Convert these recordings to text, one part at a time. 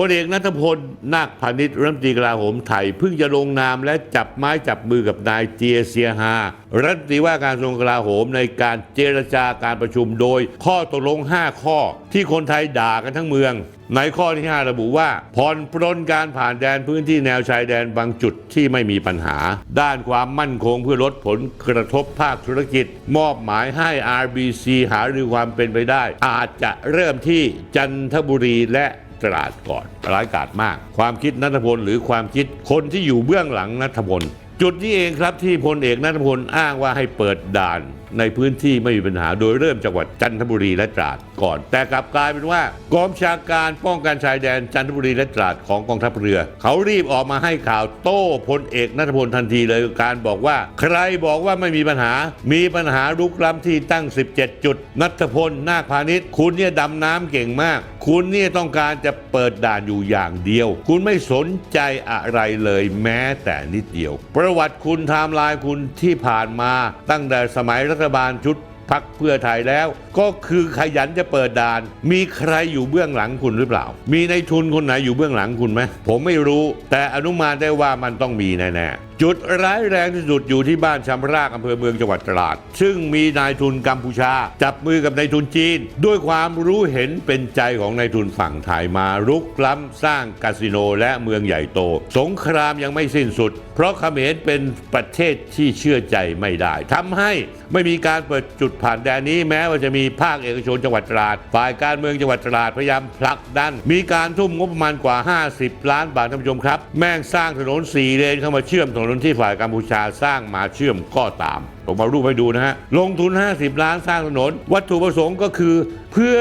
พลเอกนัทพลนาคพาณิชย์รัฐมนตรีกลาโหมไทยเพิ่งจะลงนามและจับไม้จับมือกับนายเจียเซียฮารัฐมนตรีว่าการกระทรวงกลาโหมในการเจรจาการประชุมโดย ข้อตกลง 5 ข้อ ที่คนไทยด่ากันทั้งเมือง ในข้อที่ 5 ระบุว่าผ่อนปรนการผ่านแดนพื้นที่แนวชายแดนบางจุดที่ไม่มีปัญหา ด้านความมั่นคงเพื่อลดผลกระทบภาคธุรกิจ มอบหมายให้ RBC หารือความเป็นไปได้ อาจจะเริ่มที่จันทบุรีและ ตราดก่อนร้ายกาจมาก ความคิดนัทพลหรือความคิดคนที่อยู่เบื้องหลังนัทพลจุดนี้เองครับที่พลเอกนัทพลอ้างว่าให้เปิดด่านในพื้นที่ไม่มีปัญหาโดยเริ่มจังหวัดจันทบุรีและตราดก่อน แต่กลับกลายเป็นว่ากองชาการป้องกันชายแดนจันทบุรีและตราดของกองทัพเรือ เขารีบออกมาให้ข่าวโต้พลเอกนัทพลทันทีเลยการบอกว่า ใครบอกว่าไม่มีปัญหา มีปัญหาลุกล้ำที่ตั้ง 17 จุด นัทพลนาคพาณิชย์คุณเนี่ยดำน้ำเก่งมาก คุณเนี่ยต้องการจะเปิดด่านอยู่อย่างเดียว คุณไม่สนใจอะไรเลยแม้แต่นิดเดียว ประวัติคุณไทม์ไลน์คุณที่ผ่านมาตั้งแต่สมัยรัฐบาลชุดพักเพื่อไทยแล้ว ก็คือขยันจะเปิดด่าน มีใครอยู่เบื้องหลังคุณหรือเปล่า มีในทุนคนไหนอยู่เบื้องหลังคุณไหมผมไม่รู้ แต่อนุมานได้ว่ามันต้องมีแน่ๆ จุดร้ายแรงที่สุดอยู่ที่บ้านชำรากอำเภอเมืองจังหวัดตราด ซึ่งมีนายทุนกัมพูชา จับมือกับนายทุนจีน ด้วยความรู้เห็นเป็นใจของนายทุนฝั่งไทยมารุกล้ำสร้างคาสิโนและเมืองใหญ่โต สงครามยังไม่สิ้นสุด เพราะเขมรเป็นประเทศที่เชื่อใจไม่ได้ทำให้ไม่มีการเปิดจุดผ่านแดนนี้แม้ว่าจะมีภาคเอกชนจังหวัดตราด ฝ่ายการเมืองจังหวัดตราดพยายามผลักดัน มีการทุ่มงบประมาณกว่า 50 ล้านบาทท่านผู้ชมครับ แม่งสร้างถนนสี่เลนเข้ามาเชื่อมถนนนนที่ฝ่ายกัมพูชาสร้างมาเชื่อมก็ตามผมเอารูปให้ดูนะฮะ ลงทุน 50 ล้านสร้างถนน วัตถุประสงค์ก็คือ เพื่อ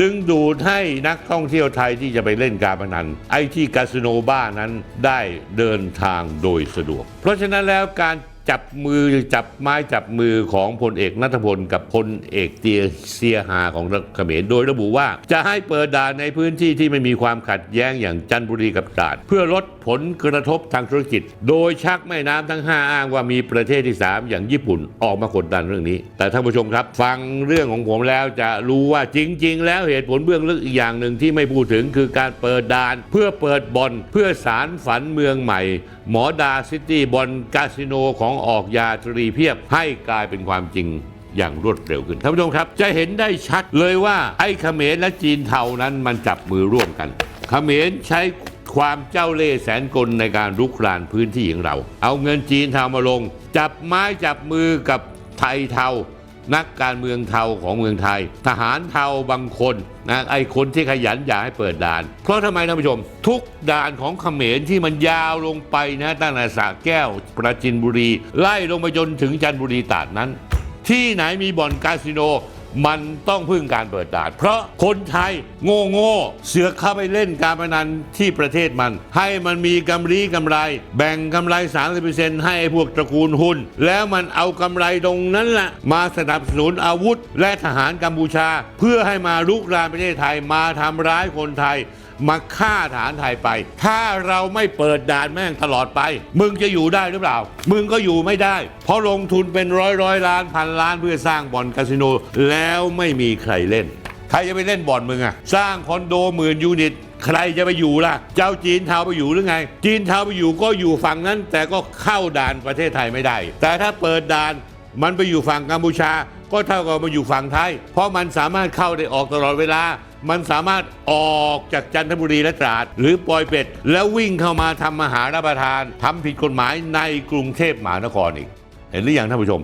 ดึงดูดให้นักท่องเที่ยวไทยที่จะไปเล่นการพนัน ไอที่คาสิโนบ้านั้นได้เดินทางโดยสะดวก เพราะฉะนั้นแล้วการ จับมือจับไม้จับมือของพลเอกนัทพลกับพลเอกเตียเซียฮาของเขมรโดยระบุว่า จะให้เปิดด่านในพื้นที่ที่ไม่มีความขัดแย้งอย่างจันทบุรีกับตราดเพื่อลดผลกระทบทางธุรกิจ โดยชักแม่น้ำทั้ง 5 อ้างว่ามีประเทศที่ 3 อย่างญี่ปุ่นออกมากดดันเรื่องนี้ แต่ท่านผู้ชมครับ ฟังเรื่องของผมแล้วจะรู้ว่าจริง ๆ แล้วเหตุผลเบื้องลึกอีกอย่างหนึ่งที่ไม่พูดถึงคือการเปิดด่าน เพื่อเปิดบอนเพื่อสารฝันเมืองใหม่ หมอดาซิตี้บอลคาสิโนของออกยาตรีเพียบให้กลายเป็นความจริงอย่างรวดเร็วขึ้นท่านผู้ชมครับ จะเห็นได้ชัดเลยว่าไอ้เขมรและจีนเทานั้นมันจับมือร่วมกัน เขมรใช้ความเจ้าเล่ห์แสนกลในการรุกรานพื้นที่ของเรา เอาเงินจีนเทามาลง จับไม้จับมือกับไทยเทา นักการเมืองเทาของเมืองไทย ทหารเทาบางคนนะไอคนที่ขยันอยากให้เปิดด่าน เพราะทำไมท่านผู้ชม ทุกด่านของเขมรที่มันยาวลงไปนะตั้งแต่สระแก้ว ประจินบุรี ไล่ลงไปจนถึงจันทบุรีตาดนั้น ที่ไหนมีบ่อนคาสิโน มันต้องพึ่งการเปิดด่าน เพราะคนไทยโง่โง่เสือกเข้าไปเล่นการพนันที่ประเทศมัน ให้มันมีกำไรกำไร แบ่งกำไร 30%ให้ไอ้พวกตระกูลหุ้น แล้วมันเอากำไรตรงนั้นแหละมาสนับสนุนอาวุธและทหารกัมพูชา เพื่อให้มาลุกรานประเทศไทยมาทำร้ายคนไทย มาฆ่าฐานไทยไป ถ้าเราไม่เปิดด่านแม่งตลอดไป มึงจะอยู่ได้หรือเปล่า มึงก็อยู่ไม่ได้ เพราะลงทุนเป็นร้อยร้อยล้านพันล้านเพื่อสร้างบ่อนคาสิโน แล้วไม่มีใครเล่น ใครจะไปเล่นบ่อนมึงอะสร้างคอนโดหมื่นยูนิตใครจะไปอยู่ล่ะ เจ้าจีนเทาไปอยู่หรือไง จีนเทาไปอยู่ก็อยู่ฝั่งนั้น แต่ก็เข้าด่านประเทศไทยไม่ได้ แต่ถ้าเปิดด่านมันไปอยู่ฝั่งกัมพูชา ก็เท่ากับมาอยู่ฝั่งไทย เพราะมันสามารถเข้าได้ออกตลอดเวลา มันสามารถออกจากจันทบุรีและตราด หรือปอยเป็ด แล้ววิ่งเข้ามาทำอาหารรับประทานทำผิดกฎหมายในกรุงเทพมหานครอีก เห็นหรือยังท่านผู้ชม